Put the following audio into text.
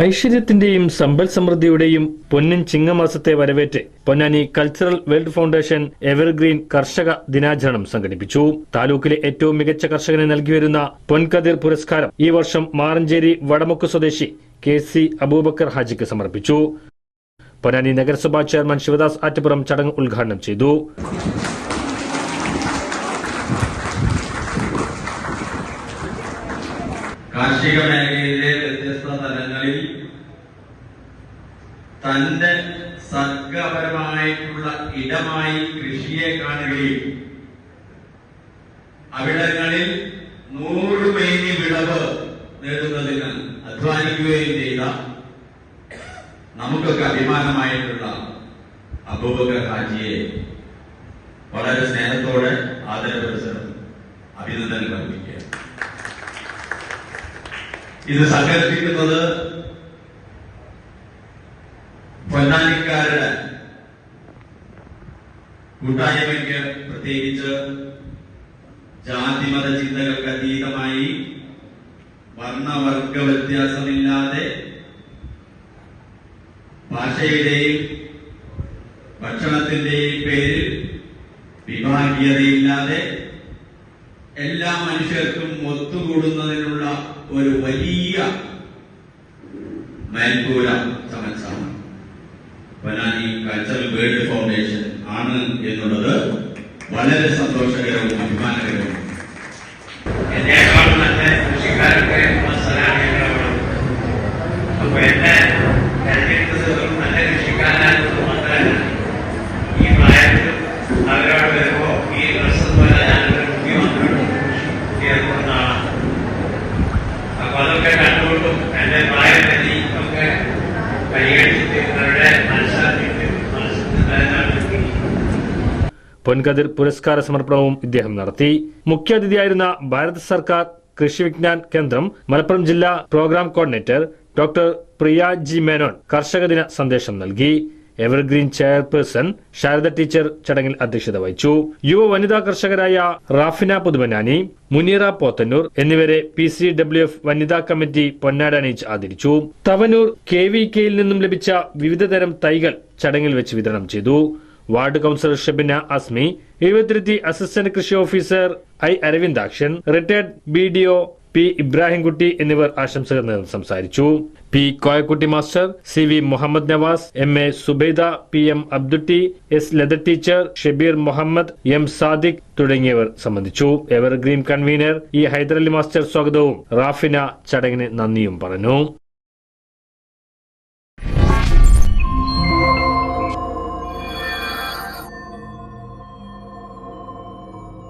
ഐശ്വര്യത്തിന്റെയും സമ്പൽ സമൃദ്ധിയുടെയും പൊന്നിൻ ചിങ്ങമാസത്തെ വരവേറ്റ് Ponnani cultural world foundation evergreen കർഷക ദിനാചരണം സംഘടിപ്പിച്ചു. താലൂക്കിലെ ഏറ്റവും മികച്ച കർഷകന് നൽകിവരുന്ന പൊൻകതിർ പുരസ്കാരം ഈ വർഷം മാറഞ്ചേരി വടമുക്ക് സ്വദേശി കെ സി അബൂബക്കർ ഹാജിക്ക് സമർപ്പിച്ചു. പൊന്നാനി നഗരസഭാ ചെയർമാൻ ശിവദാസ് ആറ്റപ്പുറം ചടങ്ങ് ഉദ്ഘാടനം ചെയ്തു. കാർഷിക മേഖലയിലെ വ്യത്യസ്ത തലങ്ങളിൽ തന്റെ സർഗപരമായിട്ടുള്ള ഇടമായി കൃഷിയെ കാണുകയും അവിടങ്ങളിൽ നൂറ് മേനി വിളവ് നേടുന്നതിന് അധ്വാനിക്കുകയും ചെയ്ത നമുക്കൊക്കെ അഭിമാനമായിട്ടുള്ള അബൂബക്കർ ഹാജിയെ വളരെ സ്നേഹത്തോടെ ആദരപരിസരം അഭിനന്ദനം അർപ്പിക്കുക ഇത് സംഘടിപ്പിക്കുന്നത് പൊന്നാനിക്കാരുടെ കൂട്ടായ്മയ്ക്ക് പ്രത്യേകിച്ച് ജാതിമത ചിന്തകൾക്ക് അതീതമായി വർണവർഗ വ്യത്യാസമില്ലാതെ ഭാഷയുടെയും ഭക്ഷണത്തിന്റെയും പേരിൽ വിഭാഗീയതയില്ലാതെ എല്ലാ മനുഷ്യർക്കും ഒത്തുകൂടുന്നതിനുള്ള ഒരു വലിയ മേൽക്കൂര ചമച്ചാണ് പൊന്നാനി കൾച്ചറൽ വേൾഡ് ഫൗണ്ടേഷൻ ആണ് എന്നുള്ളത് വളരെ സന്തോഷകരവും അഭിമാനകരവും. എന്നേക്കാളും നല്ല കൃഷിക്കാർക്ക് അപ്പൊ എന്നെ തെരഞ്ഞെടുത്തത് വെറും നല്ല കൃഷിക്കാരായത് മാത്രമല്ല ഈ പ്രായത്തിൽ അവരോട് വരുമ്പോ ഈ വർഷം പോലെ ഞാനൊരു കുട്ടി വന്നിട്ടുണ്ട്. ആളാണ് അപ്പൊ അതൊക്കെ കണ്ടുകൊണ്ടും എന്റെ പ്രായത്തിൽ ഒക്കെ പരിഗണിച്ചിട്ട് പൊൻകതിർ പുരസ്കാര സമർപ്പണവും ഇദ്ദേഹം നടത്തി. മുഖ്യാതിഥിയായിരുന്ന ഭാരത സർക്കാർ കൃഷി വിജ്ഞാൻ കേന്ദ്രം മലപ്പുറം ജില്ലാ programme coordinator doctor Priya G Menon കർഷക ദിന സന്ദേശം നൽകി. എവർഗ്രീൻ ചെയർപേഴ്സൺ ശാരദ ടീച്ചർ ചടങ്ങിൽ അധ്യക്ഷത വഹിച്ചു. യുവ വനിതാ കർഷകരായ റാഫിന പുതുമനാനി മുനീറ പോത്തന്നൂർ എന്നിവരെ പി സി ഡബ്ല്യു എഫ് വനിതാ കമ്മിറ്റി പൊന്നാട ആദരിച്ചു. തവനൂർ കെ വി കെയിൽ നിന്നും ലഭിച്ച വിവിധതരം തൈകൾ ചടങ്ങിൽ വെച്ച് വിതരണം ചെയ്തു. വാർഡ് കൌൺസിലർ ഷെബിന അസ്മി എഴുപത്തിരത്തി അസിസ്റ്റന്റ് കൃഷി officer I Aravindakshan retired B D O P Ibrahimkutty എന്നിവർ ആശംസകൾ നേർന്ന് സംസാരിച്ചു. P Koyakutty master C V Muhammad Navas M A Subaida P M Abdutty S Latha teacher Shabeer Muhammad M Sadiq തുടങ്ങിയവർ സംബന്ധിച്ചു. Evergreen convener E Haidarali master സ്വാഗതവും. റാഫിന ചടങ്ങിന് നന്ദിയും പറഞ്ഞു.